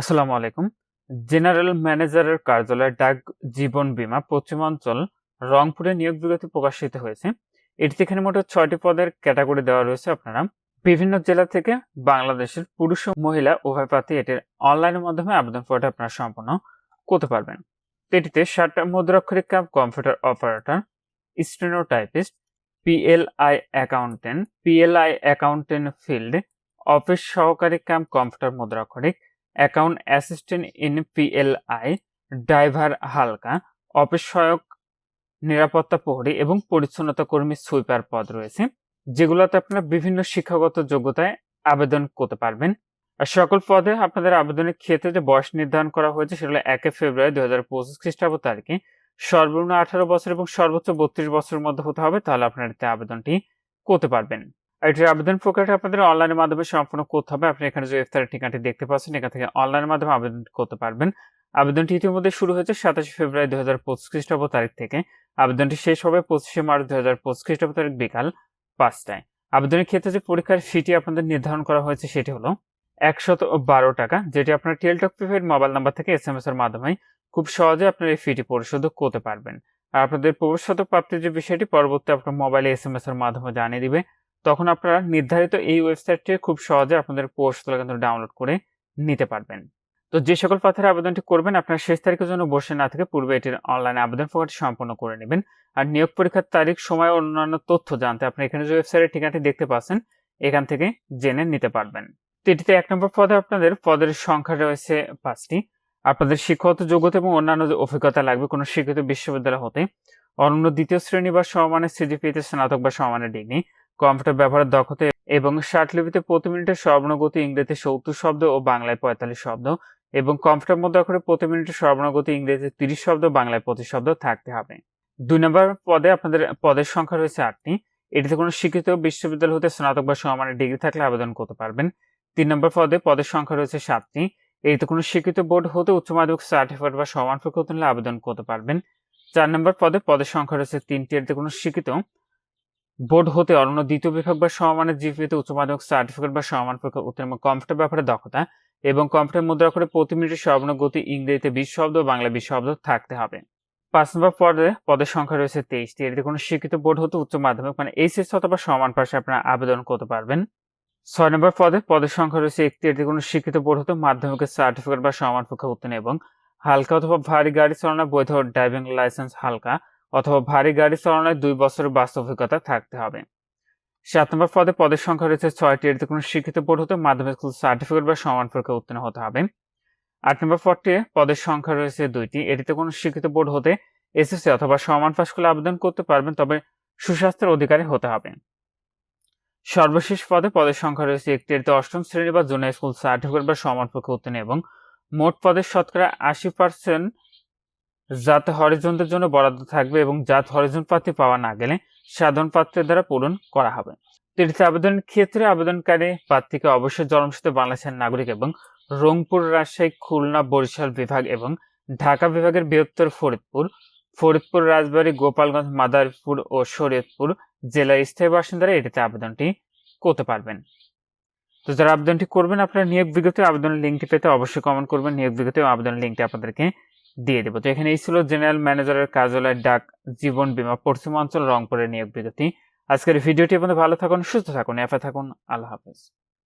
আসসালামু আলাইকুম। জেনারেল ম্যানেজারের কার্যালয় ডাক জীবন বীমা পশ্চিমাঞ্চল, রংপুরে নিয়োগ বিজ্ঞপ্তি প্রকাশিত হয়েছে। এটিতে এখানে মোট ছয়টি পদের ক্যাটাগরি দেওয়া রয়েছে আপনারা। বিভিন্ন জেলা থেকে বাংলাদেশের পুরুষ ও মহিলা উভয় প্রার্থী এটির অনলাইনের মাধ্যমে আবেদন করাটা আপনারা সম্পন্ন করতে পারবেন। এটিতে ষাটটা মুদ্রাক্ষরিক cum computer operator, stenotypist, PLI accountant PLI accountant field, office সহকারী cum computer মুদ্রাক্ষরিক account assistant in PLI driver হালকা অফিস সহায়ক নিরাপত্তা প্রহরী এবং পরিচ্ছন্নতা কর্মী সুইপার পদ রয়েছে, যেগুলোতে আপনারা বিভিন্ন শিক্ষাগত যোগ্যতায় আবেদন করতে পারবেন। আর সকল পদে আপনাদের আবেদনের ক্ষেত্রে যে বয়স নির্ধারণ করা হয়েছে সেটা হলো একে ফেব্রুয়ারি দুই হাজার পঁচিশ খ্রিস্টাব্দ তারিখে। সর্বনিম্ন আঠারো বছর এবং সর্বোচ্চ বত্রিশ বছরের মধ্যে হতে হবে, তাহলে আপনারা এতে আবেদনটি করতে পারবেন। এটির আবেদন প্রক্রিয়াটা আপনাদের অনলাইনের মাধ্যমে সম্পূর্ণ করতে হবে। আপনি এখানে যে ওয়েবসাইটের ঠিকানাটি দেখতে পাচ্ছেন, এখান থেকে অনলাইনের মাধ্যমে আবেদন করতে পারবেন। আবেদনটি ইতিমধ্যে শুরু হয়েছে সাতাশে ফেব্রুয়ারি দু হাজার পঁচিশ খ্রিস্টাব্দ তারিখ থেকে। আবেদনটি শেষ হবে পঁচিশে মার্চ দু হাজার পঁচিশ খ্রিস্টাব্দ তারিখ বিকাল পাঁচটায়। আবেদনের ক্ষেত্রে যে পরীক্ষার ফিটি আপনাদের নির্ধারণ করা হয়েছে সেটি হলো একশত বারো টাকা, যেটি আপনার টেলটক প্রিপেড মোবাইল নাম্বার থেকে এস এম এস এর মাধ্যমে খুব সহজে আপনার এই ফিটি পরিশোধ করতে পারবেন। আর আপনাদের ভবিষ্যৎ প্রাপ্তির যে বিষয়টি, পরবর্তী আপনার মোবাইলে এস এম এস এর মাধ্যমে জানিয়ে দিবে। তখন আপনারা নির্ধারিত এই ওয়েবসাইটটি খুব সহজে আপনাদের পোস্টগুলো কিন্তু ডাউনলোড করে নিতে পারবেন। তো যে সকল পাথরের আবেদনটি করবেন, আপনার শেষ তারিখের জন্য বসে না থেকে পূর্বে এটির অনলাইনে আবেদন প্রক্রিয়াটি সম্পন্ন করে নেবেন। আর নিয়োগ পরীক্ষার তারিখ, সময় অন্যান্য তথ্য জানতে আপনি এখানে যে ওয়েবসাইটের ঠিকানাটি দেখতে পাচ্ছেন, এখান থেকে জেনে নিতে পারবেন। তো এটিতে এক নম্বর পদে আপনাদের পদের সংখ্যা রয়েছে পাঁচটি। আপনাদের শিক্ষাগত যোগ্যতা এবং অন্যান্য অভিজ্ঞতা লাগবে কোনো শিক্ষিত বিশ্ববিদ্যালয় হতে, অনন্য দ্বিতীয় শ্রেণি বা সমমানের সিজিপিতে স্নাতক বা সমমানের ডিগ্রি কম্পিউটার ব্যবহারের দক্ষতা এবং লিপিতে প্রতি মিনিটে সর্বনগতি ইংরেজিতে সত্তর শব্দ ও বাংলায় পঁয়তাল্লিশ শব্দ এবং কম্পিউটার মধ্যে করে প্রতি মিনিটে সর্বনগতি ইংরেজিতে তিরিশ শব্দ, বাংলায় পঁচিশ শব্দ থাকতে হবে। দুই নম্বর পদে আপনাদের, পদের সংখ্যা রয়েছে আটটি। এটিতে কোনো শিক্ষিত বিশ্ববিদ্যালয় হতে স্নাতক বা সমমানের ডিগ্রি থাকলে আবেদন করতে পারবেন। তিন নম্বর পদে, পদের সংখ্যা রয়েছে সাতটি। এটিতে কোনো শিক্ষিত বোর্ড হতে উচ্চ মাধ্যমিক সার্টিফিকেট বা সমান প্রকৃত আবেদন করতে পারবেন। চার নম্বর পদে, পদের সংখ্যা রয়েছে তিনটি। এটিতে কোনো শিক্ষিত বোর্ড হতে অন্য দ্বিতীয় বিভাগ বা সমমানের জিপিতে উচ্চ মাধ্যমিক সার্টিফিকেট বা সমান পরীক্ষা উত্তীর্ণ কম্পিউটার ব্যাপারে দক্ষতা এবং কম্পিউটার মুদ্রা করে প্রতি মিনিটে সর্বর্ণ গতি ইংরেজিতে বিশ শব্দ বাংলা বিশ শব্দ থাকতে হবে। পাঁচ নম্বর পদে পদের সংখ্যা রয়েছে তেইশটি এটিতে কোনো শিক্ষিত বোর্ড হতে উচ্চ মাধ্যমিক মানে এইচএস অথবা সমান পাশে আপনারা আবেদন করতে পারবেন। ছয় নম্বর পদে পদের সংখ্যা রয়েছে একটি। এটিতে কোনো শিক্ষিত বোর্ড হতে মাধ্যমিকের সার্টিফিকেট বা সমান পরীক্ষা উত্তীর্ণ এবং হালকা অথবা ভারী গাড়ি চালানোর বৈধ ড্রাইভিং লাইসেন্স হালকা। অথবা ভারী গাড়ি চালানোর দুই বছরের বাস্তব অভিজ্ঞতা থাকতে হবে। সাত নম্বর পদে পদের সংখ্যা রয়েছে ছয়টি। এটিতে কোনো শিক্ষিত বোর্ড হতে মাধ্যমিক স্কুল সার্টিফিকেট বা সমান পরীক্ষা উত্তীর্ণ হতে হবে। আট নম্বর পদটি পদের সংখ্যা রয়েছে দুইটি। এটিতে কোনো শিক্ষিত বোর্ড হতে এসএসসি অথবা সমান পাশ করলে আবেদন করতে পারবেন, তবে সুস্বাস্থ্যের অধিকারী হতে হবে। সর্বশেষ পদে পদের সংখ্যা রয়েছে একটি। এটিতে অষ্টম শ্রেণি বা জুনিয়র স্কুল সার্টিফিকেট বা সমান পরীক্ষা উত্তীর্ণ এবং মোট পদের শতকরা আশি পার্সেন্ট জাত হরিজনদের জন্য বরাদ্দ থাকবে এবং জাত হরিজন প্রার্থী পাওয়া না গেলে সাধারণ প্রার্থীর দ্বারা পূরণ করা হবে। তৃতীয় আবেদনের ক্ষেত্রে আবেদনকারী প্রার্থীকে অবশ্যই জন্মসূত্রে বাংলাদেশের নাগরিক এবং রংপুর, রাজশাহী, খুলনা, বরিশাল বিভাগ এবং ঢাকা বিভাগের বৃহত্তর ফরিদপুর ফরিদপুর, রাজবাড়ী, গোপালগঞ্জ, মাদারীপুর ও শরীয়তপুর জেলার স্থায়ী বাসিন্দারা এটিতে আবেদনটি করতে পারবেন। তো যারা আবেদনটি করবেন, আপনারা নিয়োগ বিজ্ঞপ্তি আবেদনের লিঙ্কটি পেতে অবশ্যই কমেন্ট করবেন। নিয়োগ বিজ্ঞপ্তি আবেদনের লিঙ্কটি আপনাদেরকে দিয়ে দেবো। তো এখানে এই ছিল জেনারেল ম্যানেজারের কার্যালয়ের ডাক, জীবন বীমা পশ্চিমাঞ্চল রংপুরের নিয়োগ বিজ্ঞপ্তি। আজকের ভিডিওটি আপনাদের ভালো থাকুন, সুস্থ থাকুন এফে থাকুন। আল্লাহ হাফেজ।